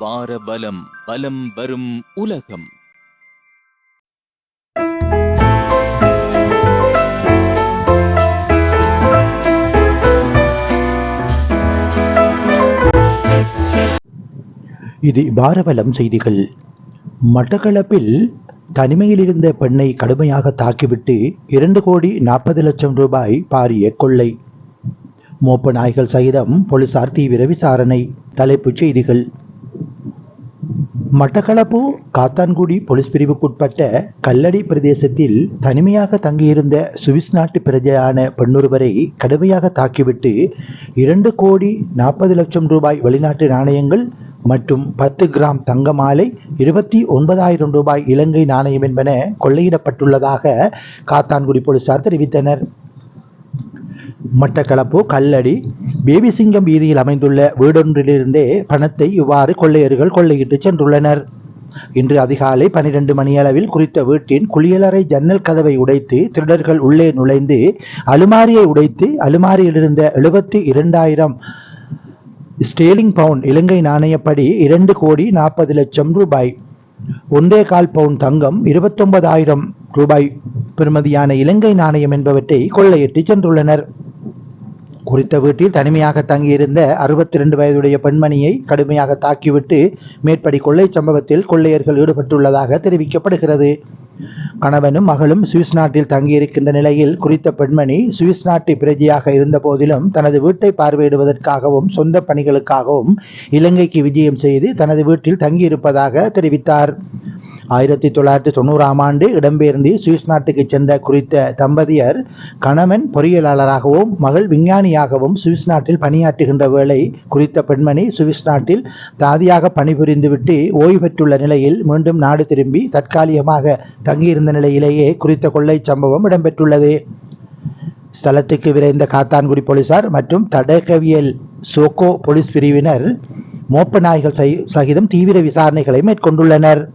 வார பலம் பலம் வரும் உலகம். இது பாரவலம் செய்திகள். மட்டக்களப்பில் தனிமையில் இருந்த பெண்ணை கடுமையாக தாக்கிவிட்டு இரண்டு கோடி நாற்பது லட்சம் ரூபாய் பாரிய கொள்ளை. மோப்ப நாய்கள் சகிதம் போலீசார் தீவிர விசாரணை தலைப்புச் செய்திகள். மட்டக்களப்பு காத்தான்குடி போலீஸ் பிரிவுக்குட்பட்ட கல்லடி பிரதேசத்தில் தனிமையாக தங்கியிருந்த சுவிஸ் நாட்டு பிரஜையான பெண்ணொருவரை கடுமையாக தாக்கிவிட்டு இரண்டு கோடி நாற்பது லட்சம் ரூபாய் வெளிநாட்டு நாணயங்கள் மற்றும் பத்து கிராம் தங்க மாலை இருபத்தி ஒன்பதாயிரம் ரூபாய் இலங்கை நாணயம் என்பன கொள்ளையிடப்பட்டுள்ளதாக காத்தான்குடி போலீசார் தெரிவித்தனர். மட்டக்களப்பு கல்லடி பேபிசிங்கம் வீதியில் அமைந்துள்ள வீடொன்றிலிருந்தே பணத்தை இவ்வாறு கொள்ளையர்கள் கொள்ளையிட்டு சென்றுள்ளனர். இன்று அதிகாலை பனிரெண்டு மணியளவில் குறித்த வீட்டின் குளியலறை ஜன்னல் கதவை உடைத்து திருடர்கள் உள்ளே நுழைந்து அலுமாரியை உடைத்து அலுமாரியிலிருந்த எழுபத்தி இரண்டாயிரம் ஸ்டேலிங் பவுண்ட் இலங்கை நாணயப்படி இரண்டு கோடி நாற்பது லட்சம் ரூபாய் ஒன்றே கால் பவுன் தங்கம் இருபத்தொன்பதாயிரம் ரூபாய் பெறுமதியான இலங்கை நாணயம் என்பவற்றை கொள்ளையிட்டு சென்றுள்ளனர். குறித்த வீட்டில் தனிமையாக தங்கியிருந்த அறுபத்தி ரெண்டு வயதுடைய பெண்மணியை கடுமையாக தாக்கிவிட்டு மேற்படி கொள்ளை சம்பவத்தில் கொள்ளையர்கள் ஈடுபட்டுள்ளதாக தெரிவிக்கப்படுகிறது. கணவனும் மகளும் சுவிஸ் நாட்டில் தங்கியிருக்கின்ற நிலையில் குறித்த பெண்மணி சுவிஸ் நாட்டு பிரஜையாக இருந்த போதிலும் தனது வீட்டை பார்வையிடுவதற்காகவும் சொந்த பணிகளுக்காகவும் இலங்கைக்கு விஜயம் செய்து தனது வீட்டில் தங்கியிருப்பதாக தெரிவித்தார். ஆயிரத்தி தொள்ளாயிரத்தி தொண்ணூறாம் ஆண்டு இடம்பெயர்ந்து சுவிஸ் நாட்டுக்கு சென்ற குறித்த தம்பதியர் கணவன் பொறியியலாளராகவும் மகள் விஞ்ஞானியாகவும் சுவிஸ் நாட்டில் பணியாற்றுகின்ற வேளை குறித்த பெண்மணி சுவிஸ் நாட்டில் தாதியாக பணிபுரிந்துவிட்டு ஓய்வு பெற்றுள்ள நிலையில் மீண்டும் நாடு திரும்பி தற்காலிகமாக தங்கியிருந்த நிலையிலேயே குறித்த கொள்ளை சம்பவம் இடம்பெற்றுள்ளது. ஸ்தலத்துக்கு விரைந்த காத்தான்குடி போலீசார் மற்றும் தடகவியல் சோகோ போலீஸ் பிரிவினர் மோப்ப நாய்கள் சகி- சகிதம் தீவிர விசாரணைகளை மேற்கொண்டுள்ளனர்.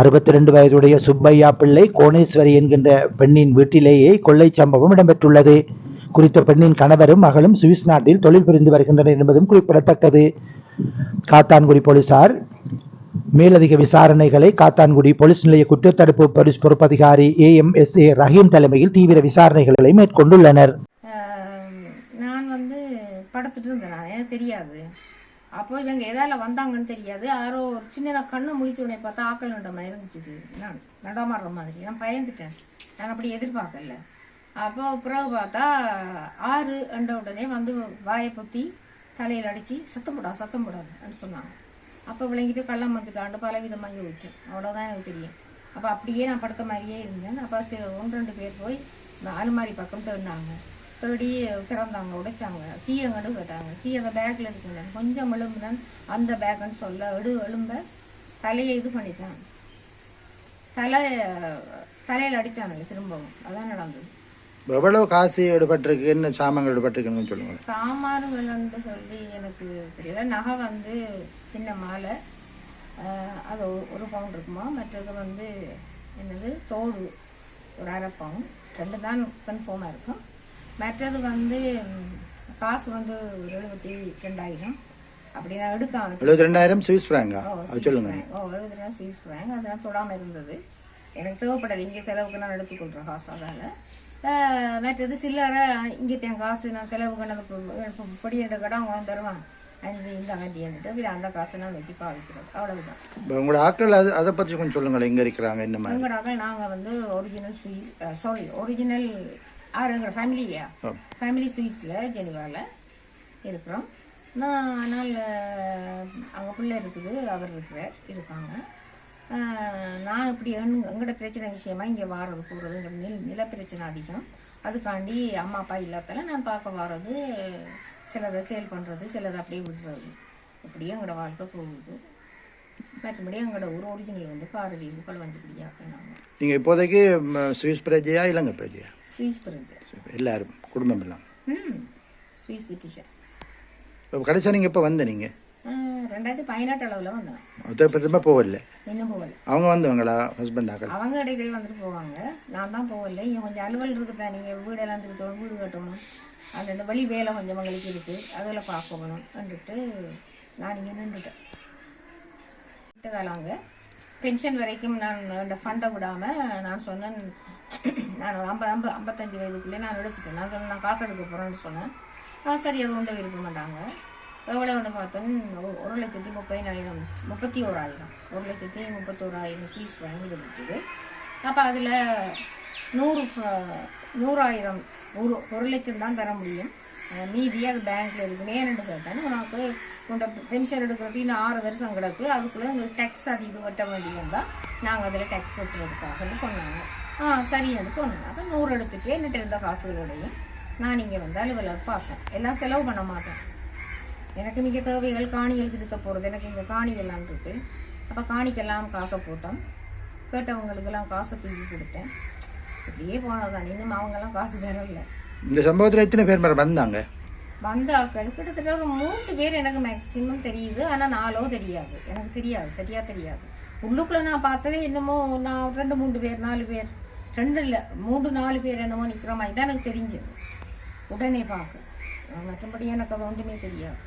அறுபத்தி ரெண்டு வயதுடைய சுப்பையா பிள்ளை கோணேஸ்வரி என்கின்ற பெண்ணின் வீட்டிலேயே கொள்ளை சம்பவம் இடம்பெற்றுள்ளது. குறித்த பெண்ணின் கணவரும் மகளும் சுவிஸ் நாட்டில் தொழில் புரிந்து வருகின்றனர் என்பதும் குறிப்பிடத்தக்கது. காத்தான்குடி போலீசார் மேலதிக விசாரணைகளை காத்தான்குடி போலீஸ் நிலைய குற்றத்தடுப்பு police பொறுப்பதிகாரி A M S A Rahim தலைமையில் தீவிர விசாரணைகளை மேற்கொண்டுள்ளனர். நான் வந்து படுத்துட்டு இருந்தேன். தெரியாது. அப்போ இவங்க எதால வந்தாங்கன்னு தெரியாது. யாரோ ஒரு சின்ன கண்ணை முழிச்ச உடனே பார்த்தா ஆக்கள் நட மாதிரி இருந்துச்சு நான் நடமாடுற மாதிரி. நான் பயந்துட்டேன். நான் அப்படி எதிர்பார்க்கல. அப்போ பிறகு பார்த்தா ஆறு என்ற உடனே வந்து வாயை பொத்தி தலையில் அடிச்சு சத்தம் போடா சத்தம் போடாதுன்னு சொன்னாங்க. அப்போ விளங்கிட்டு கள்ளம் வந்துட்டாண்டு பல விதமாக யோசிச்சேன். அவ்வளோதான் எனக்கு தெரியும். அப்போ அப்படியே நான் படுத்த மாதிரியே இருந்தேன். அப்போ சில ஒன்று ரெண்டு பேர் போய் இந்த அலுமாரி பக்கம் தேடினாங்க. தேடி திறந்தாங்க உடைச்சாங்க. கீ எங்கன்னு கேட்டாங்க. கீ அந்த பேக்கில் இருக்குங்க கொஞ்சம் எழும்புனேன் அந்த பேக்குன்னு சொல்ல எடு எழும்ப தலையை இது பண்ணிட்டான். தலை தலையில் அடித்தானுங்க திரும்பவும். அதான் நடந்தது. எவ்வளவு காசு எடுபட்டிருக்கு? என்ன சாமான்கள் எடுபட்டிருக்குன்னு சொல்லுங்க. சாமான்கள்னு சொல்லி எனக்கு தெரியல. நகை வந்து சின்ன மாலை. அது ஒரு- பவுன் இருக்குமா? மற்றது வந்து என்னது? தோடு. ஒரு அரை பவுன் ரெண்டு தான் கன்ஃபார்மாக இருக்கும். மற்றது வந்து காசு வந்து எழுபத்தி ரெண்டாயிரம். அப்படி நான் எடுக்காம எழுபத்தி ரெண்டாயிரம் சுவிஸ் ஃப்ராங்கா சொல்லுங்க. ஓ எழுபது ரூபா சுவிஸ் ஃப்ராங்க் அதெல்லாம் தொடாமல் இருந்தது. எனக்கு தேவைப்படலை. இங்கே செலவுக்கு நான் எடுத்துக்கொள்கிறேன் காசு அதால். மற்றது சில்லறை இங்கே தேன் காசு நான் செலவுக்கு நான் பொடி என்ற கடை அவங்க தருவாங்க. அஞ்சு இந்த கட்டின்ட்டு பிற அந்த காசை நான் வச்சு பாவிக்கிறது. அவ்வளவுதான். உங்களோட ஆட்கள் அது அதை பற்றி கொஞ்சம் சொல்லுங்களேன். எங்கே இருக்கிறாங்க என்ன மாதிரி? நாங்கள் வந்து ஒரிஜினல் சுவிஸ் சாரி ஒரிஜினல் ஆறு எங்களோட ஃபேமிலியா ஃபேமிலி சுவிஸில் ஜெனிவாவில் இருக்கிறோம். நான் ஆனால் அங்கே பிள்ளை இருக்குது அவர் இருக்கிறார் இருக்காங்க. நான் இப்படி எங்க- எங்கட பிரச்சனை விஷயமா இங்கே வாரது போகிறது நில நில பிரச்சனை அதிகம். அதுக்காண்டி அம்மா அப்பா இல்லாதால நான் பார்க்க வாரது சிலதை சேல் பண்ணுறது சிலதை அப்படியே விடுறது. இப்படியே எங்களோட வாழ்க்கை போகுது. மற்றபடி எங்களோட ஒரு ஒரிஜினல் வந்து காரதீவு களவஞ்சிப்படியாக்க நாங்கள் நீங்கள் இப்போதைக்கு சுவிஸ் பிரஜையா இலங்கை பிரஜையா? ஸ்வீஸ் எல்லாரும் குடும்பம் எல்லாம். ம் ஸ்வீஸ் சிட்டிஷன் இப்போ கடைசியாக நீங்கள் எப்போ வந்த நீங்கள் ரெண்டாயிரத்தி பதினெட்டு அளவில் வந்தேன் திரும்ப போகல. இன்னும் போகல. அவங்க வந்தவங்களா? ஹஸ்பண்ட் ஆக்கள் அவங்க இடையிலே வந்துட்டு போவாங்க. நான் தான் போகல. இங்கே கொஞ்சம் அலுவல் இருக்குதா? நீங்கள் வீடெல்லாம் திருத்தணும் வீடு கட்டணும். அந்த இந்த வழி வேலை கொஞ்சம் எங்களுக்கு இருக்குது அதில் பார்க்கணும் வந்துட்டு நான் இங்கே நின்றுட்டேன். விட்டதாலாங்க பென்ஷன் வரைக்கும் நான் இந்த ஃபண்டை விடாமல் நான் சொன்னேன். நான் ஐம்பது ஐம்பது ஐம்பத்தஞ்சு வயதுக்குள்ளே நான் எடுத்துட்டேன். நான் சொன்னேன் நான் காசு எடுக்க போகிறேன்னு சொன்னேன். ஆ சரி அது உண்ட விரும்ப மாட்டாங்க. எவ்வளோ ஒன்று பார்த்தோன்னு ஒரு லட்சத்தி முப்பதினாயிரம் முப்பத்தி ஓராயிரம். ஒரு லட்சத்தி முப்பத்தோராயிரம் ஃபீஸ் வாங்கி கொடுத்தது அப்போ அதில் நூறு ஃப- நூறாயிரம் ஒரு ஒரு லட்சம் தான் தர முடியும். மீதி அது பேங்க்ல இருக்கு நேரண்டு கேட்டேன். உனக்கு உன்னோட பென்ஷன் எடுக்கிறது இன்னும் ஆறு வருஷம் கிடக்கு. அதுக்குள்ளே உங்களுக்கு டேக்ஸ் அது இது வெட்ட தான் நாங்கள் அதில் டேக்ஸ் வெட்டுறதுக்காகன்னு சொன்னாங்க. ஆ சரின்னு சொன்னேன் அப்போ நூறு எடுத்துட்டு என்னட்டு இருந்த காசுகளோடையும் நான் இங்கே வந்து அலுவலர் பார்த்தேன். எல்லாம் செலவு பண்ண மாட்டேன். எனக்கு மிக தேவைகள் காணிகள் திருத்த போகிறது. எனக்கு இங்கே காணிகள்லாம் இருக்குது அப்போ காணிக்கெல்லாம் காசை போட்டோம். கேட்டவங்களுக்கெல்லாம் காசை தூக்கி கொடுத்தேன். இப்படியே போனதுதான் இன்னும் அவங்கெல்லாம் காசு தரல. இந்த சம்பவத்தில் எத்தனை பேர் மேடம் வந்தாங்க? வந்த ஆட்கள். கிட்டத்தட்ட ஒரு மூன்று பேர் எனக்கு மேக்சிமம் தெரியுது. ஆனால் நாலோ தெரியாது. எனக்கு தெரியாது. சரியா தெரியாது. உள்ளுக்குள்ள நான் பார்த்ததே என்னமோ நான் ரெண்டு மூன்று பேர் நாலு பேர். ரெண்டு இல்லை மூன்று நாலு பேர் என்னமோ நிற்கிற மாதிரி தான் எனக்கு தெரிஞ்சது. உடனே பார்க்க. மற்றபடி எனக்கு அது ஒன்றுமே தெரியாது.